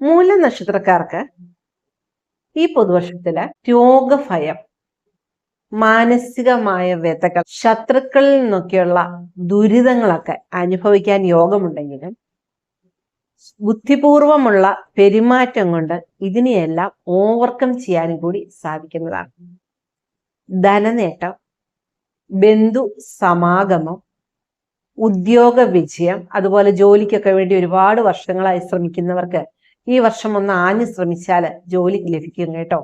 മൂല നക്ഷത്രക്കാർക്ക് ഈ പുതുവർഷത്തിൽ രോഗഭയം മാനസികമായ വ്യതകൾ ശത്രുക്കളിൽ നിന്നൊക്കെയുള്ള ദുരിതങ്ങളൊക്കെ അനുഭവിക്കാൻ യോഗമുണ്ടെങ്കിലും ബുദ്ധിപൂർവമുള്ള പെരുമാറ്റം കൊണ്ട് ഇതിനെയെല്ലാം ഓവർകം ചെയ്യാനും കൂടി സാധിക്കുന്നതാണ്. ധനനേട്ടം ബന്ധു സമാഗമം ഉദ്യോഗ വിജയം അതുപോലെ ജോലിക്കൊക്കെ വേണ്ടി ഒരുപാട് വർഷങ്ങളായി ശ്രമിക്കുന്നവർക്ക് ഈ വർഷം ഒന്ന് ആഞ്ഞു ശ്രമിച്ചാൽ ജോലി ലഭിക്കും കേട്ടോ.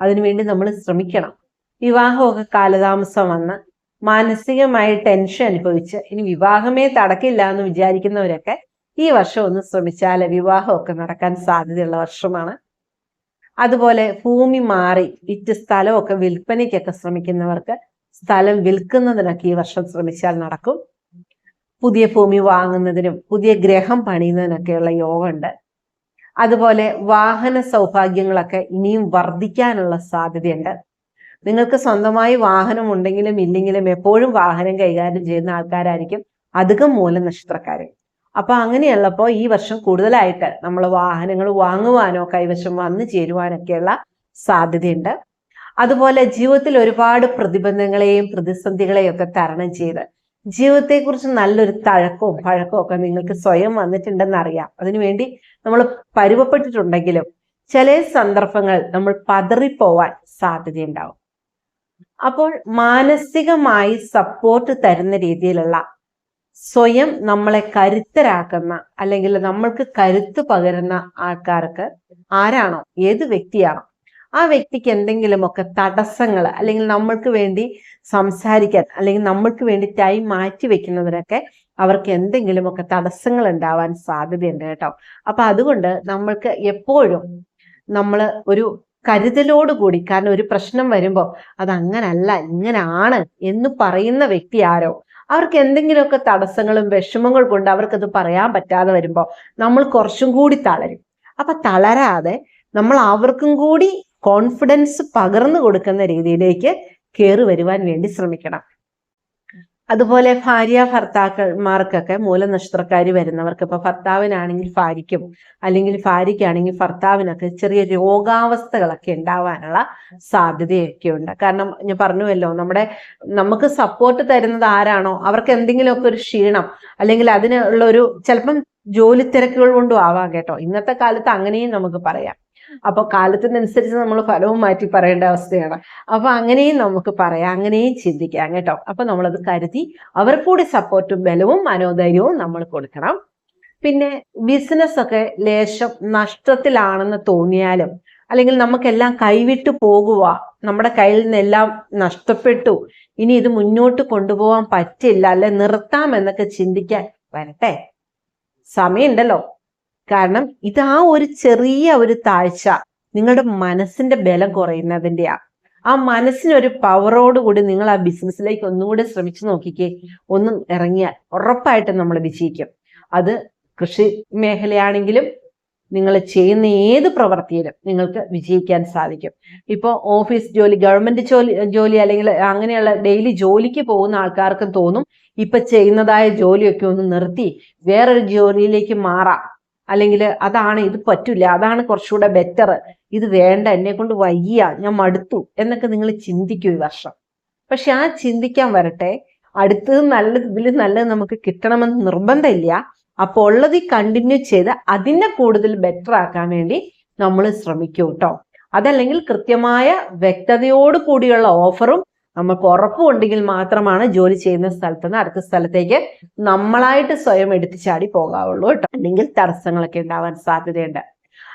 അതിനുവേണ്ടി നമ്മൾ ശ്രമിക്കണം. വിവാഹമൊക്കെ കാലതാമസം വന്ന് മാനസികമായി ടെൻഷൻ അനുഭവിച്ച് ഇനി വിവാഹമേ തടക്കില്ല എന്ന് വിചാരിക്കുന്നവരൊക്കെ ഈ വർഷം ഒന്ന് ശ്രമിച്ചാൽ വിവാഹമൊക്കെ നടക്കാൻ സാധ്യതയുള്ള വർഷമാണ്. അതുപോലെ ഭൂമി മാറി വിറ്റ് സ്ഥലമൊക്കെ വിൽപ്പനയ്ക്കൊക്കെ ശ്രമിക്കുന്നവർക്ക് സ്ഥലം വിൽക്കുന്നതിനൊക്കെ ഈ വർഷം ശ്രമിച്ചാൽ നടക്കും. പുതിയ ഭൂമി വാങ്ങുന്നതിനും പുതിയ ഗ്രഹം പണിയുന്നതിനൊക്കെയുള്ള യോഗമുണ്ട്. അതുപോലെ വാഹന സൗഭാഗ്യങ്ങളൊക്കെ ഇനിയും വർദ്ധിക്കാനുള്ള സാധ്യതയുണ്ട്. നിങ്ങൾക്ക് സ്വന്തമായി വാഹനം ഉണ്ടെങ്കിലും ഇല്ലെങ്കിലും എപ്പോഴും വാഹനം കൈകാര്യം ചെയ്യുന്ന ആൾക്കാരായിരിക്കും അധികം മൂല നക്ഷത്രക്കാർ അപ്പൊ അങ്ങനെയുള്ളപ്പോ ഈ വർഷം കൂടുതലായിട്ട് നമ്മൾ വാഹനങ്ങൾ വാങ്ങുവാനോ കൈവശം വന്നു ചേരുവാനൊക്കെയുള്ള സാധ്യതയുണ്ട്. അതുപോലെ ജീവിതത്തിൽ ഒരുപാട് പ്രതിബന്ധങ്ങളെയും പ്രതിസന്ധികളെയും ഒക്കെ തരണം ചെയ്ത് ജീവിതത്തെക്കുറിച്ച് നല്ലൊരു തഴക്കവും പഴക്കവും ഒക്കെ നിങ്ങൾക്ക് സ്വയം വന്നിട്ടുണ്ടെന്ന് അറിയാം അതിനുവേണ്ടി നമ്മൾ പരുവപ്പെട്ടിട്ടുണ്ടെങ്കിലും ചില സന്ദർഭങ്ങൾ നമ്മൾ പതറിപ്പോവാൻ സാധ്യതയുണ്ടാവും. അപ്പോൾ മാനസികമായി സപ്പോർട്ട് തരുന്ന രീതിയിലുള്ള സ്വയം നമ്മളെ കരുത്തരാക്കുന്ന അല്ലെങ്കിൽ നമ്മൾക്ക് കരുത്ത് പകരുന്ന ആൾക്കാർക്ക് ആരാണോ ഏത് വ്യക്തിയാണോ ആ വ്യക്തിക്ക് എന്തെങ്കിലുമൊക്കെ തടസ്സങ്ങൾ അല്ലെങ്കിൽ നമ്മൾക്ക് വേണ്ടി സംസാരിക്കാൻ അല്ലെങ്കിൽ നമ്മൾക്ക് വേണ്ടി ടൈം മാറ്റി വെക്കുന്നതിനൊക്കെ അവർക്ക് എന്തെങ്കിലുമൊക്കെ തടസ്സങ്ങൾ ഉണ്ടാവാൻ സാധ്യതയുണ്ട് കേട്ടോ. അപ്പൊ അതുകൊണ്ട് നമ്മൾക്ക് എപ്പോഴും നമ്മൾ ഒരു കരുതലോട് കൂടി കാരണം ഒരു പ്രശ്നം വരുമ്പോൾ അത് അങ്ങനല്ല ഇങ്ങനാണ് എന്ന് പറയുന്ന വ്യക്തി ആരോ അവർക്ക് എന്തെങ്കിലുമൊക്കെ തടസ്സങ്ങളും വിഷമങ്ങൾ കൊണ്ട് അവർക്കത് പറയാൻ പറ്റാതെ വരുമ്പോൾ നമ്മൾ കുറച്ചും കൂടി തളരും. അപ്പൊ തളരാതെ നമ്മൾ അവർക്കും കൂടി കോൺഫിഡൻസ് പകർന്നു കൊടുക്കുന്ന രീതിയിലേക്ക് കയറി വരുവാൻ വേണ്ടി ശ്രമിക്കണം. അതുപോലെ ഭാര്യ ഭർത്താക്കന്മാർക്കൊക്കെ മൂലനക്ഷത്രക്കാരി വരുന്നവർക്ക് ഇപ്പൊ ഭർത്താവിനാണെങ്കിൽ ഭാര്യയ്ക്കും അല്ലെങ്കിൽ ഭാര്യയ്ക്കാണെങ്കിൽ ഭർത്താവിനൊക്കെ ചെറിയ രോഗാവസ്ഥകളൊക്കെ ഉണ്ടാവാനുള്ള സാധ്യതയൊക്കെ ഉണ്ട് കാരണം ഞാൻ പറഞ്ഞുവല്ലോ നമ്മുടെ നമുക്ക് സപ്പോർട്ട് തരുന്നത് ആരാണോ അവർക്ക് എന്തെങ്കിലുമൊക്കെ ഒരു ക്ഷീണം അല്ലെങ്കിൽ അതിനുള്ള ഒരു ചിലപ്പം ജോലി തിരക്കുകൾ കൊണ്ടും ആവാം കേട്ടോ. ഇന്നത്തെ കാലത്ത് അങ്ങനെയും നമുക്ക് പറയാം. അപ്പൊ കാലത്തിനനുസരിച്ച് നമ്മൾ ഫലവും മാറ്റി പറയേണ്ട അവസ്ഥയാണ്. അപ്പൊ അങ്ങനെയും നമുക്ക് പറയാം അങ്ങനെയും ചിന്തിക്കാം കേട്ടോ. അപ്പൊ നമ്മളത് കരുതി അവർക്ക് കൂടി സപ്പോർട്ടും ബലവും മനോധൈര്യവും നമ്മൾ കൊടുക്കണം. പിന്നെ ബിസിനസ് ഒക്കെ ലേശം നഷ്ടത്തിലാണെന്ന് തോന്നിയാലും അല്ലെങ്കിൽ നമുക്കെല്ലാം കൈവിട്ടു പോകുക നമ്മുടെ കയ്യിൽ നിന്നെല്ലാം നഷ്ടപ്പെട്ടു ഇനി ഇത് മുന്നോട്ട് കൊണ്ടുപോകാൻ പറ്റില്ല അല്ലെ നിർത്താം എന്നൊക്കെ ചിന്തിക്കാൻ വരട്ടെ. സമയമുണ്ടല്ലോ. കാരണം ഇത് ആ ഒരു ചെറിയ ഒരു താഴ്ച നിങ്ങളുടെ മനസ്സിന്റെ ബലം കുറയുന്നതിന്റെയാ ആ മനസ്സിനൊരു പവറോട് കൂടി നിങ്ങൾ ആ ബിസിനസ്സിലേക്ക് ഒന്നുകൂടെ ശ്രമിച്ചു നോക്കിക്കേ ഒന്നും ഇറങ്ങിയാൽ ഉറപ്പായിട്ടും നമ്മൾ വിജയിക്കും. അത് കൃഷി മേഖലയാണെങ്കിലും നിങ്ങൾ ചെയ്യുന്ന ഏത് പ്രവൃത്തിയിലും നിങ്ങൾക്ക് വിജയിക്കാൻ സാധിക്കും. ഇപ്പോൾ ഓഫീസ് ജോലി ഗവൺമെന്റ് ജോലി ജോലി അല്ലെങ്കിൽ അങ്ങനെയുള്ള ഡെയിലി ജോലിക്ക് പോകുന്ന ആൾക്കാർക്കും തോന്നും ഇപ്പൊ ചെയ്യുന്നതായ ജോലിയൊക്കെ ഒന്ന് നിർത്തി വേറൊരു ജോലിയിലേക്ക് മാറാം. അല്ലെങ്കിൽ അതാണ് ഇത് പറ്റില്ല അതാണ് കുറച്ചുകൂടെ ബെറ്റർ ഇത് വേണ്ട എന്നെ കൊണ്ട് വയ്യ ഞാൻ മടുത്തു എന്നൊക്കെ നിങ്ങൾ ചിന്തിക്കും ഈ വർഷം. പക്ഷെ ആ ചിന്തിക്കാൻ വരട്ടെ. അടുത്തത് നല്ലത് ഇതിൽ നല്ലത് നമുക്ക് കിട്ടണമെന്ന് നിർബന്ധമില്ല. അപ്പോൾ ഉള്ളത് കണ്ടിന്യൂ ചെയ്ത് അതിനെ കൂടുതൽ ബെറ്റർ ആക്കാൻ വേണ്ടി നമ്മൾ ശ്രമിക്കൂ കേട്ടോ അതല്ലെങ്കിൽ കൃത്യമായ വ്യക്തതയോട് കൂടിയുള്ള ഓഫറും നമുക്ക് ഉറപ്പുണ്ടെങ്കിൽ മാത്രമാണ് ജോലി ചെയ്യുന്ന സ്ഥലത്ത് നിന്ന് അടുത്ത സ്ഥലത്തേക്ക് നമ്മളായിട്ട് സ്വയം എടുത്തു ചാടി പോകാവുള്ളൂ കേട്ടോ. അല്ലെങ്കിൽ തടസ്സങ്ങളൊക്കെ ഉണ്ടാവാൻ സാധ്യതയുണ്ട്.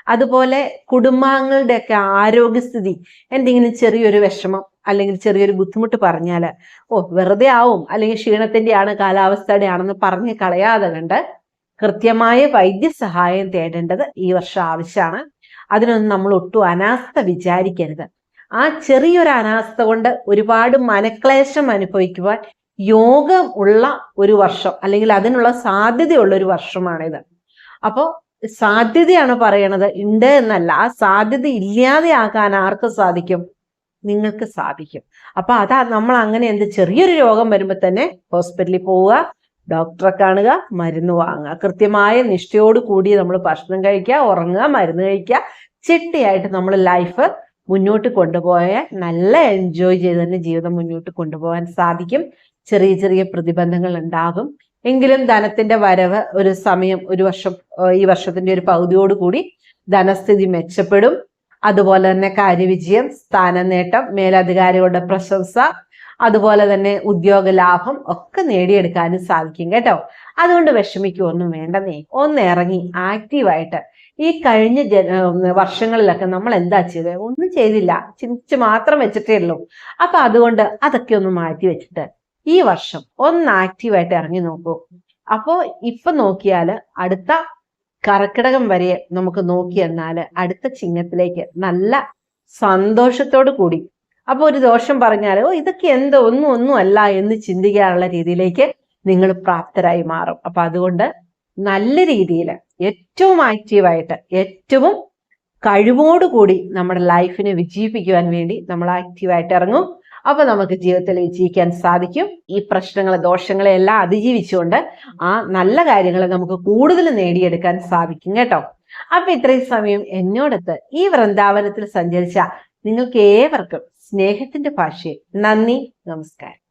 അതുപോലെ കുടുംബാംഗങ്ങളുടെ ഒക്കെ ആരോഗ്യസ്ഥിതി എന്തെങ്കിലും ചെറിയൊരു വിഷമം അല്ലെങ്കിൽ ചെറിയൊരു ബുദ്ധിമുട്ട് പറഞ്ഞാൽ ഓ വെറുതെ ആവും അല്ലെങ്കിൽ ക്ഷീണത്തിന്റെ ആണ് കാലാവസ്ഥയുടെ ആണെന്ന് പറഞ്ഞ് കളയാതെ കണ്ട് കൃത്യമായ വൈദ്യസഹായം തേടേണ്ടത് ഈ വർഷം ആവശ്യമാണ്. അതിനൊന്നും നമ്മൾ ഒട്ടും അനാസ്ഥ വിചാരിക്കരുത്. ആ ചെറിയൊരു അനാസ്ഥ കൊണ്ട് ഒരുപാട് മനക്ലേശം അനുഭവിക്കുവാൻ യോഗം ഉള്ള ഒരു വർഷം അല്ലെങ്കിൽ അതിനുള്ള സാധ്യതയുള്ള ഒരു വർഷമാണിത്. അപ്പോൾ സാധ്യതയാണ് പറയണത് ഉണ്ട് എന്നല്ല. ആ സാധ്യത ഇല്ലാതെ ആക്കാൻ ആർക്ക് സാധിക്കും? നിങ്ങൾക്ക് സാധിക്കും. അപ്പൊ അതാ നമ്മൾ അങ്ങനെ എന്ത് ചെറിയൊരു രോഗം വരുമ്പോൾ തന്നെ ഹോസ്പിറ്റലിൽ പോവുക ഡോക്ടറെ കാണുക മരുന്ന് വാങ്ങുക. കൃത്യമായ നിഷ്ഠയോട് കൂടി നമ്മൾ ഭക്ഷണം കഴിക്കുക ഉറങ്ങുക മരുന്ന് കഴിക്കുക. ചിട്ടയായിട്ട് നമ്മൾ ലൈഫ് മുന്നോട്ട് കൊണ്ടുപോയാൽ നല്ല എൻജോയ് ചെയ്ത് തന്നെ ജീവിതം മുന്നോട്ട് കൊണ്ടുപോകാൻ സാധിക്കും. ചെറിയ ചെറിയ പ്രതിബന്ധങ്ങൾ ഉണ്ടാകും. എങ്കിലും ധനത്തിന്റെ വരവ് ഒരു സമയം ഒരു വർഷം ഈ വർഷത്തിന്റെ ഒരു പകുതിയോടുകൂടി ധനസ്ഥിതി മെച്ചപ്പെടും. അതുപോലെ തന്നെ കാര്യവിജയം സ്ഥാനനേട്ടം മേലധികാരികളുടെ പ്രശംസ അതുപോലെ തന്നെ ഉദ്യോഗ ലാഭം ഒക്കെ നേടിയെടുക്കാനും സാധിക്കും കേട്ടോ. അതുകൊണ്ട് വിഷമിക്കൊന്നും വേണ്ടെന്നേ. ഒന്ന് ഇറങ്ങി ആക്റ്റീവായിട്ട് ഈ കഴിഞ്ഞ വർഷങ്ങളിലൊക്കെ നമ്മൾ എന്താ ചെയ്തത് ഒന്നും ചെയ്തില്ല. ചിന്തിച്ച് മാത്രം വെച്ചിട്ടേ ഉള്ളൂ. അപ്പൊ അതുകൊണ്ട് അതൊക്കെ ഒന്ന് മാറ്റി വെച്ചിട്ട് ഈ വർഷം ഒന്ന് ആക്റ്റീവായിട്ട് ഇറങ്ങി നോക്കൂ. അപ്പോ ഇപ്പൊ നോക്കിയാൽ അടുത്ത കർക്കിടകം വരെ നമുക്ക് നോക്കി എന്നാൽ അടുത്ത ചിങ്ങത്തിലേക്ക് നല്ല സന്തോഷത്തോടു കൂടി അപ്പൊ ഒരു ദോഷം പറഞ്ഞാൽ ഓ ഇതൊക്കെ എന്തോ ഒന്നും ഒന്നും അല്ല എന്ന് ചിന്തിക്കാനുള്ള രീതിയിലേക്ക് നിങ്ങൾ പ്രാപ്തരായി മാറും. അപ്പൊ അതുകൊണ്ട് നല്ല രീതിയിൽ ഏറ്റവും ആക്റ്റീവായിട്ട് ഏറ്റവും കഴിവോടുകൂടി നമ്മുടെ ലൈഫിനെ വിജയിപ്പിക്കുവാൻ വേണ്ടി നമ്മൾ ആക്റ്റീവായിട്ട് ഇറങ്ങും. അപ്പൊ നമുക്ക് ജീവിതത്തിൽ വിജയിക്കാൻ സാധിക്കും. ഈ പ്രശ്നങ്ങളെ ദോഷങ്ങളെ എല്ലാം അതിജീവിച്ചുകൊണ്ട് ആ നല്ല കാര്യങ്ങളെ നമുക്ക് കൂടുതൽ നേടിയെടുക്കാൻ സാധിക്കും കേട്ടോ. അപ്പൊ ഇത്രയും സമയം എന്നോടത്ത് ഈ വൃന്ദാവനത്തിൽ സഞ്ചരിച്ച നിങ്ങൾക്ക് ഏവർക്കും സ്നേഹത്തിന്റെ ഭാഷയെ നന്ദി നമസ്കാരം.